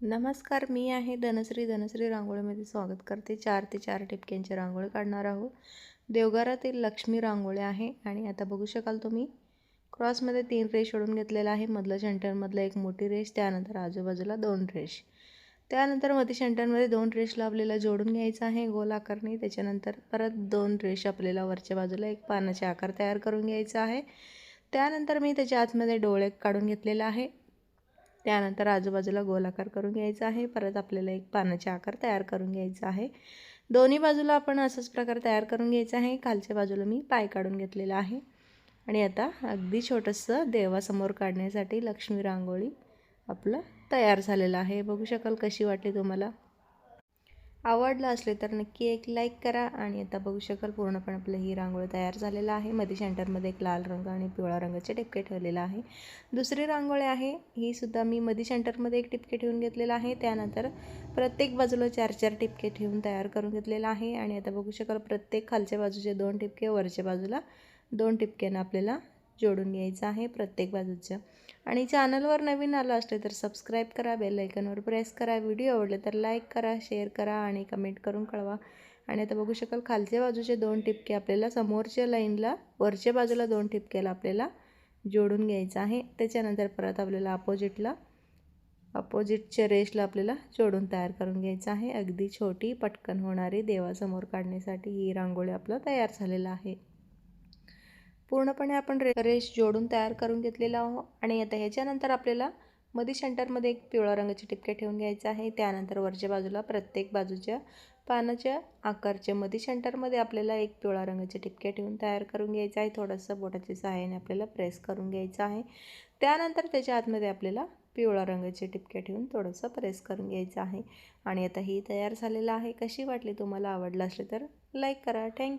नमस्कार मी आहे धनश्री. धनश्री रांगोळीमध्ये स्वागत करते. चार ते चार टिपक्यांची रांगोळी काढणार आहोत. देवघरातील लक्ष्मी रांगोळी आहे आणि आता बघू शकाल तुम्ही क्रॉसमध्ये तीन रेश ओढून घेतलेला आहे. मधलं सेंटरमधलं एक मोठी रेश त्यानंतर आजूबाजूला दोन रेश त्यानंतरमध्ये सेंटरमध्ये दोन रेश लावलेला जोडून घ्यायचा आहे गोल आकारने. त्याच्यानंतर परत दोन रेश आपल्याला वरच्या बाजूला एक पानाचे आकार तयार करून घ्यायचा आहे. त्यानंतर मी त्याच्या आतमध्ये डोळे काढून घेतलेला आहे. त्यानंतर आजूबाजूला गोलाकार करून घ्यायचा आहे. परत आपल्याला एक पानाचे आकार तयार करून घ्यायचा आहे. दोन्ही बाजूला आपण असंच प्रकार तयार करून घ्यायचा आहे. खालच्या बाजूला मी पाय काढून घेतलेला आहे. आणि आता अगदी छोटंसं देवासमोर काढण्यासाठी लक्ष्मी रांगोळी आपलं तयार झालेलं आहे. बघू शकाल कशी वाटली तुम्हाला? आवडलं असले तर नक्की एक लाईक करा आणि आता बघू शकाल पूर्णपणे आपलं ही रांगोळी तयार झालेला आहे. मध्ये सेंटरमध्ये एक लाल रंग आणि पिवळा रंगाचे टिपके ठेवलेला आहे. दुसरी रांगोळी आहे. ही सुद्धा मी मध्ये सेंटरमध्ये एक टिपके ठेवून घेतलेला आहे. त्यानंतर प्रत्येक बाजूला चार चार टिपके ठेवून तयार करून घेतलेला आहे. आणि आता बघू शकाल प्रत्येक खालच्या बाजूचे दोन टिपके वरच्या बाजूला दोन टिपक्यानं आपल्याला जोडून घ्यायचं आहे प्रत्येक बाजूचं. आणि चॅनलवर नवीन आलं असले तर सबस्क्राईब करा बेल आयकनवर प्रेस करा. व्हिडिओ आवडले तर लाईक करा शेअर करा आणि कमेंट करून कळवा. आणि आता बघू शकाल खालच्या बाजूचे दोन टिपके आपल्याला समोरच्या लाईनला वरच्या बाजूला दोन ठिपक्याला आपल्याला जोडून घ्यायचं आहे. त्याच्यानंतर परत आपल्याला अपोजिटला अपोजिटच्या रेशला आपल्याला जोडून तयार करून घ्यायचं आहे. अगदी छोटी पटकन होणारी देवासमोर काढण्यासाठी ही रांगोळी आपलं तयार झालेलं आहे. पूर्णपणे आपण रे रेश जोडून तयार करून घेतलेला आहो आणि आता ह्याच्यानंतर आपल्याला मधी सेंटरमध्ये एक पिवळा रंगाची टिपके ठेवून घ्यायचं आहे. त्यानंतर वरच्या बाजूला प्रत्येक बाजूच्या पानाच्या आकारच्या मधी सेंटरमध्ये आपल्याला एक पिवळा रंगाचे टिपके ठेवून तयार करून घ्यायचं आहे. थोडंसं बोटाच्या सहाय्याने आपल्याला प्रेस करून घ्यायचं आहे. त्यानंतर त्याच्या आतमध्ये आपल्याला पिवळा रंगाचे टिपके ठेवून थोडंसं प्रेस करून घ्यायचं आहे. आणि आता ही तयार झालेलं आहे. कशी वाटली तुम्हाला आवडलं असले तर लाईक करा. थँक्यू